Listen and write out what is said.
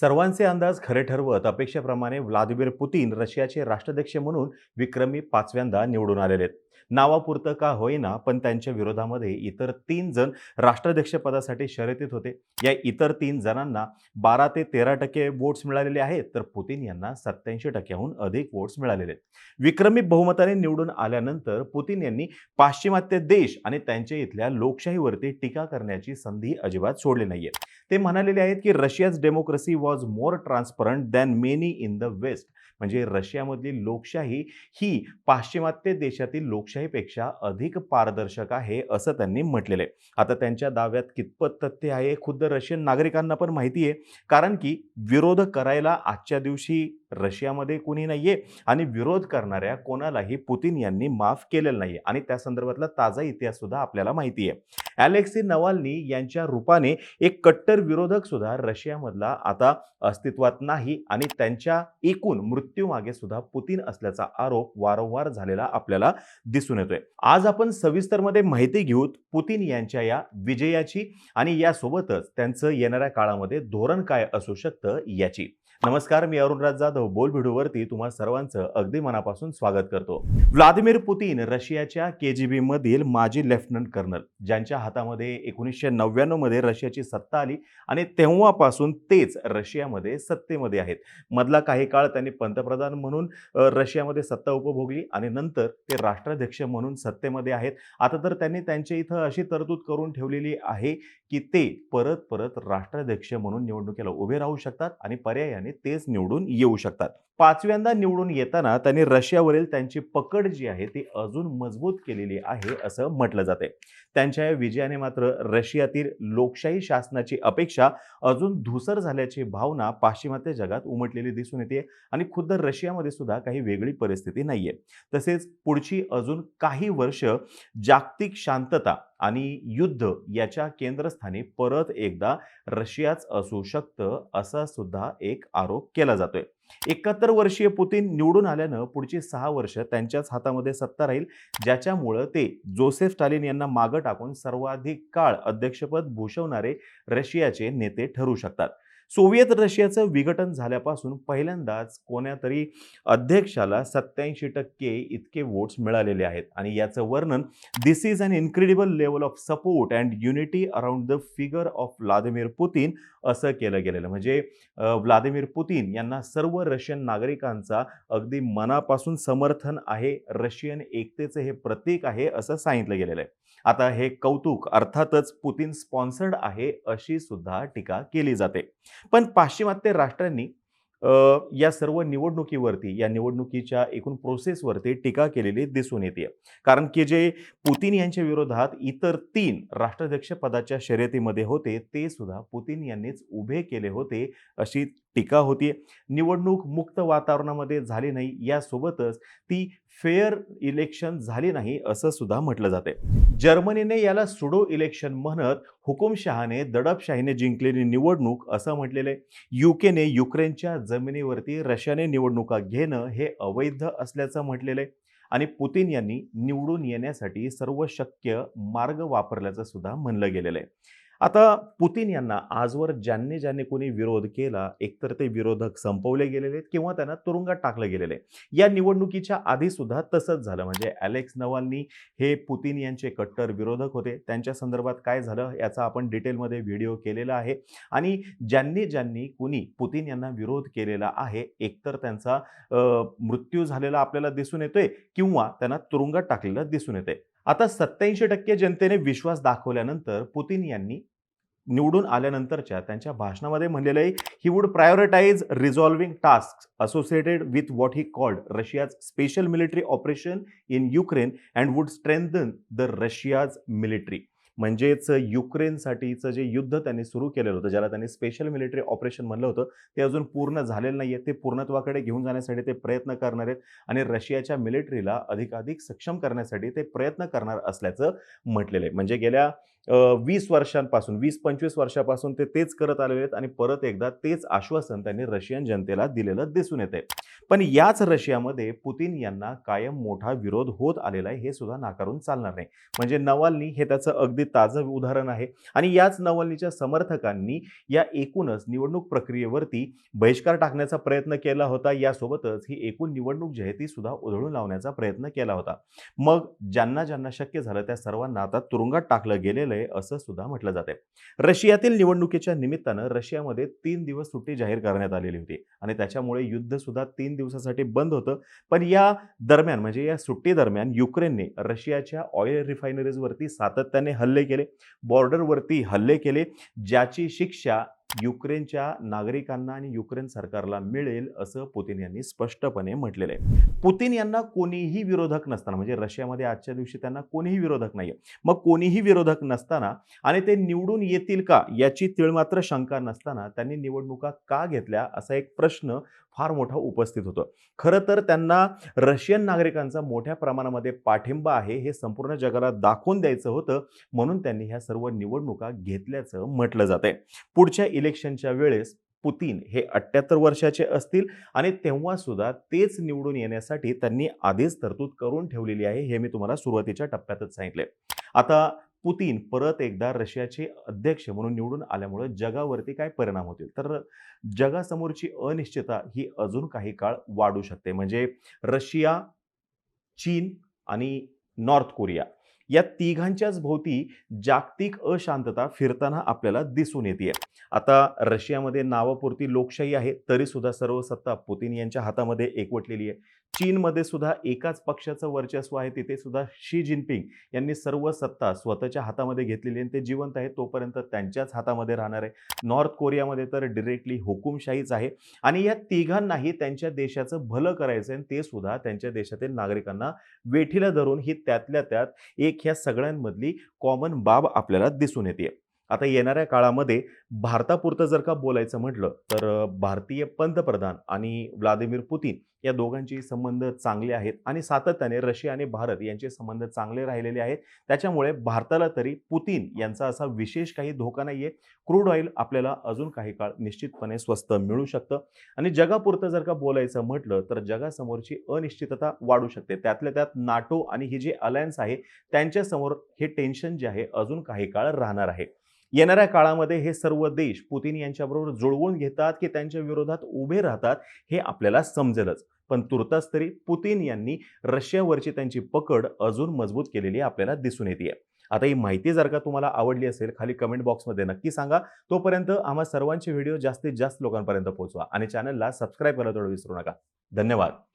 सर्वांचे अंदाज खरे ठरवत अपेक्षेप्रमाणे व्लादिमीर पुतीन रशियाचे राष्ट्राध्यक्ष म्हणून विक्रमी पाचव्यांदा निवडून आलेले आहेत. नावापुरतं का होईना पण त्यांच्या विरोधामध्ये इतर तीन जण राष्ट्राध्यक्षपदासाठी शर्यतीत होते. या इतर तीन जणांना बारा ते तेरा टक्के वोट्स मिळालेले आहेत तर पुतीन यांना सत्याऐंशी टक्क्याहून अधिक वोट्स मिळालेले आहेत. विक्रमी बहुमताने निवडून आल्यानंतर पुतीन यांनी पाश्चिमात्य देश आणि त्यांच्या इथल्या लोकशाहीवरती टीका करण्याची संधी अजिबात सोडली नाहीये. ते म्हणालेले आहेत की Russia's democracy was more transparent than many in the west म्हणजे रशियामधली लोकशाही ही पाश्चिमात्य देशातील लोक लोकशाहीपेक्षा अधिक पारदर्शक आहे असं त्यांनी म्हटलेलं आहे. आता त्यांच्या दाव्यात कितपत तथ्य आहे खुद्द रशियन नागरिकांना पण माहिती आहे. कारण की विरोध करायला आजच्या दिवशी रशियामध्ये कुणी नाहीये आणि विरोध करणाऱ्या कोणालाही पुतीन यांनी माफ केलेलं नाही आणि त्या संदर्भातला ताजा इतिहास सुद्धा आपल्याला माहिती आहे अलेक्सी नवाल्नी यांच्या रूपाने एक कट्टर विरोधक सुद्धा रशियामधला आता अस्तित्वात नाही आणि त्यांच्या एकूण मृत्यूमागे सुद्धा पुतीन असल्याचा आरोप वारंवार झालेला आपल्याला दिसून येतोय. आज आपण सविस्तरमध्ये माहिती घेऊत पुतीन यांच्या या विजयाची आणि यासोबतच त्यांचं येणाऱ्या काळामध्ये धोरण काय असू शकतं याची. नमस्कार मी अरुणराज जाधव बोल व्हिडिओवरती तुम्हा सर्वांचं अगदी मनापासून स्वागत करतो. व्लादिमीर पुतीन रशियाच्या के जी बी मधील माजी लेफ्टनंट कर्नल ज्यांच्या हातामध्ये एकोणीसशे नव्याण्णवमध्ये रशियाची सत्ता आली आणि तेव्हापासून तेच रशियामध्ये सत्तेमध्ये आहेत. मधला काही काळ त्यांनी पंतप्रधान म्हणून रशियामध्ये सत्ता उपभोगली आणि नंतर ते राष्ट्राध्यक्ष म्हणून सत्तेमध्ये आहेत. आता तर त्यांनी त्यांच्या इथं अशी तरतूद करून ठेवलेली आहे की ते परत परत राष्ट्राध्यक्ष म्हणून निवडणुकीला उभे राहू शकतात आणि पर्यायाने तेच निवडून येऊ शकतात. पाचव्यांदा निवडून येताना त्यांनी रशियावरील त्यांची पकड जी आहे ती अजून मजबूत केलेली आहे असं म्हटलं जाते त्यांच्या या विजयाने मात्र रशियातील लोकशाही शासनाची अपेक्षा अजून धुसर झाल्याची भावना पाश्चिमात्य जगात उमटलेली दिसून येते आणि खुद्द रशियामध्ये सुद्धा काही वेगळी परिस्थिती नाहीये. तसेच पुढची अजून काही वर्ष जागतिक शांतता आणि युद्ध याच्या केंद्रस्थानी परत एकदा रशियाच असू शकतं असा सुद्धा एक आरोप केला जातोय. एकाहत्तर वर्षीय पुतीन निवडून आल्यानं पुढची सहा वर्ष त्यांच्याच हातामध्ये सत्ता राहील ज्याच्यामुळं ते जोसेफ स्टालिन यांना मागं टाकून सर्वाधिक काळ अध्यक्षपद भूषवणारे रशियाचे नेते ठरू शकतात. सोव्हिएत रशियाचं विघटन झाल्यापासून पहिल्यांदाच कोण्यातरी अध्यक्षाला सत्याऐंशी टक्के इतके वोट्स मिळालेले आहेत. आणि याचं वर्णन this is an incredible level of support and unity around the figure of Vladimir Putin असं केलं गेलेलं. म्हणजे व्लादिमीर पुतीन यांना सर्व रशियन नागरिकांचा अगदी मनापासून समर्थन आहे. रशियन एकतेचे हे प्रतीक आहे असं सांगितलं गेलेलं आहे. आता हे कौतुक अर्थातच पुतीन स्पॉन्सर्ड आहे अशी सुद्धा टीका केली जाते. पण पाश्चिमात्य राष्ट्रांनी या सर्व निवडणुकीवरती या निवडणुकीच्या एकूण प्रोसेसवरती टीका केलेली दिसून येते. कारण की जे पुतीन यांच्या विरोधात इतर तीन राष्ट्राध्यक्ष पदाच्या शर्यतीमध्ये होते ते सुद्धा पुतीन यांनीच उभे केले होते अशी टीका होती. निवडणूक मुक्त वातावरणामध्ये झाली नाही यासोबतच ती फेअर इलेक्शन झाली नाही असं सुद्धा म्हटलं जाते. जर्मनीने याला सुडो इलेक्शन म्हणत हुकुमशहाने दडपशाहीने जिंकलेली निवडणूक असं म्हटलेलं. आहे युकेने युक्रेनच्या जमिनीवरती रशियाने निवडणुका घेणं हे अवैध असल्याचं म्हटलेलं. आहे आणि पुतीन यांनी निवडून येण्यासाठी सर्व शक्य मार्ग वापरल्याचं सुद्धा म्हणलं गेलेलं आहे. आता पुतीन यांना आजवर ज्यांनी ज्यांनी कोणी विरोध केला एकतर ते विरोधक संपवले गेलेले आहेत किंवा त्यांना तुरुंगात टाकलं गेलेलं आहे. या निवडणुकीच्या आधी सुद्धा तसंच झालं. म्हणजे अलेक्स नवालनी हे पुतीन यांचे कट्टर विरोधक होते. त्यांच्या संदर्भात काय झालं याचा आपण डिटेलमध्ये व्हिडिओ केलेला आहे. आणि ज्यांनी ज्यांनी कुणी पुतीन यांना विरोध केलेला आहे एकतर त्यांचा मृत्यू झालेला आपल्याला दिसून येतोय किंवा त्यांना तुरुंगात टाकलेलं दिसून येते आता सत्याऐंशी टक्के जनतेने विश्वास दाखवल्यानंतर पुतीन यांनी निवडून आल्यानंतरच्या त्यांच्या भाषणामध्ये म्हणलेलं आहे he would prioritise resolving task associated with what he called Russia's special military operation in Ukraine and would strengthen the Russia's military म्हणजेच युक्रेनसाठीचं जे युद्ध त्यांनी सुरू केलेलं होतं ज्याला त्यांनी स्पेशल मिलिटरी ऑपरेशन म्हणलं होतं ते अजून पूर्ण झालेलं नाही आहे ते पूर्णत्वाकडे घेऊन जाण्यासाठी ते प्रयत्न करणार आहेत आणि रशियाच्या मिलिटरीला अधिकाधिक सक्षम करण्यासाठी ते प्रयत्न करणार असल्याचं म्हटलेलं आहे. म्हणजे गेल्या वीस वर्षांपासून वीस पंचवीस वर्षापासून ते तेच करत आलेले आहेत आणि परत एकदा तेच आश्वासन त्यांनी रशियन जनतेला दिलेलं दिसून येते पण याच रशियामध्ये पुतीन यांना कायम मोठा विरोध होत आलेला आहे हे सुद्धा नाकारून चालणार नाही. म्हणजे नवाल्नी हे त्याचं अगदी ताजं उदाहरण आहे आणि याच नवाल्नीच्या समर्थकांनी या एकूणच निवडणूक प्रक्रियेवरती बहिष्कार टाकण्याचा प्रयत्न केला होता. यासोबतच ही एकूण निवडणूक जी आहे ती सुद्धा उधळून लावण्याचा प्रयत्न केला होता. मग ज्यांना ज्यांना शक्य झालं त्या सर्वांना आता तुरुंगात टाकलं गेलेलं आहे असं सुद्धा म्हटलं जाते रशियातील निवडणुकीच्या निमित्तानं रशियामध्ये तीन दिवस सुट्टी जाहीर करण्यात आलेली होती आणि त्याच्यामुळे युद्ध सुद्धा तीन दिवसासाठी बंद होतं. पण या दरम्यान म्हणजे या सुट्टी दरम्यान युक्रेनने रशियाच्या ऑइल रिफायनरीजवरती सातत्याने हल्ले केले बॉर्डरवरती हल्ले केले ज्याची शिक्षा युक्रेनच्या नागरिकांना आणि युक्रेन सरकारला मिळेल असं पुतीन यांनी स्पष्टपणे म्हटलेलं आहे. पुतीन यांना कोणीही विरोधक नसताना म्हणजे रशियामध्ये आजच्या दिवशी त्यांना कोणीही विरोधक नाही मग कोणीही विरोधक नसताना आणि ते निवडून येतील का याची तिळमात्र शंका नसताना त्यांनी निवडणुका का घेतल्या असा एक प्रश्न फार मोठा उपस्थित होतो. खरं तर त्यांना रशियन नागरिकांचा मोठ्या प्रमाणामध्ये पाठिंबा आहे हे संपूर्ण जगाला दाखवून द्यायचं होतं म्हणून त्यांनी ह्या सर्व निवडणुका घेतल्याचं म्हटलं जातंय. पुढच्या इलेक्शनच्या वेळेस पुतीन हे अठ्ठ्याहत्तर वर्षाचे असतील आणि तेव्हा सुद्धा तेच निवडून येण्यासाठी त्यांनी आधीच तरतूद करून ठेवलेली आहे हे मी तुम्हाला सुरुवातीच्या टप्प्यातच सांगितले आता पुतीन परत एकदा रशियाचे अध्यक्ष म्हणून निवडून आल्यामुळं जगावरती काय परिणाम होतील? तर जगासमोरची अनिश्चितता ही अजून काही काळ वाढू शकते. म्हणजे रशिया चीन आणि नॉर्थ कोरिया या तिघांच्याच भोवती जागतिक अशांतता फिरताना आपल्याला दिसून येते आता रशियामध्ये नावापुरती लोकशाही आहे तरीसुद्धा सर्व सत्ता पुतीन यांच्या हातामध्ये एकवटलेली आहे. चीनमध्ये सुद्धा एकाच पक्षाचं वर्चस्व आहे तिथे सुद्धा शी जिनपिंग यांनी सर्व सत्ता स्वतःच्या हातामध्ये घेतलेली आहे आणि ते जिवंत आहे तोपर्यंत त्यांच्याच हातामध्ये राहणार आहे. नॉर्थ कोरियामध्ये तर डिरेक्टली हुकुमशाहीच आहे आणि या तिघांनाही त्यांच्या देशाचं भलं करायचं आहे आणि ते सुद्धा त्यांच्या देशातील नागरिकांना वेठीला धरून ही त्यातल्या त्यात एक ह्या सगळ्यांमधली कॉमन बाब आपल्याला दिसून येते. आता येणाऱ्या काळामध्ये भारतापुरतं जर का बोलायचं म्हटलं तर भारतीय पंतप्रधान आणि व्लादिमीर पुतीन या दोघांचे संबंध चांगले आहेत आणि सातत्याने रशिया आणि भारत यांचे संबंध चांगले राहिलेले आहेत. त्याच्यामुळे भारताला तरी पुतीन यांचा असा विशेष काही धोका नाही आहे क्रूड ऑइल आपल्याला अजून काही काळ निश्चितपणे स्वस्त मिळू शकतं आणि जगापुरतं जर का बोलायचं म्हटलं तर जगासमोरची अनिश्चितता वाढू शकते. त्यातल्या त्यात नाटो आणि ही जी अलायन्स आहे त्यांच्यासमोर हे टेन्शन जे आहे अजून काही काळ राहणार आहे. येणाऱ्या काळामध्ये हे सर्व देश पुतीन यांच्याबरोबर जुळवून घेतात की त्यांच्या विरोधात उभे राहतात हे आपल्याला समजेलच. पण तुर्तास तरी पुतीन यांनी रशियावरची त्यांची पकड अजून मजबूत केलेली आपल्याला दिसून येते आता ही माहिती जर का तुम्हाला आवडली असेल खाली कमेंट बॉक्समध्ये नक्की सांगा. तोपर्यंत आम्हा सर्वांचे व्हिडिओ जास्तीत जास्त लोकांपर्यंत पोहोचवा आणि चॅनलला सबस्क्राईब करायला थोडं विसरू नका. धन्यवाद.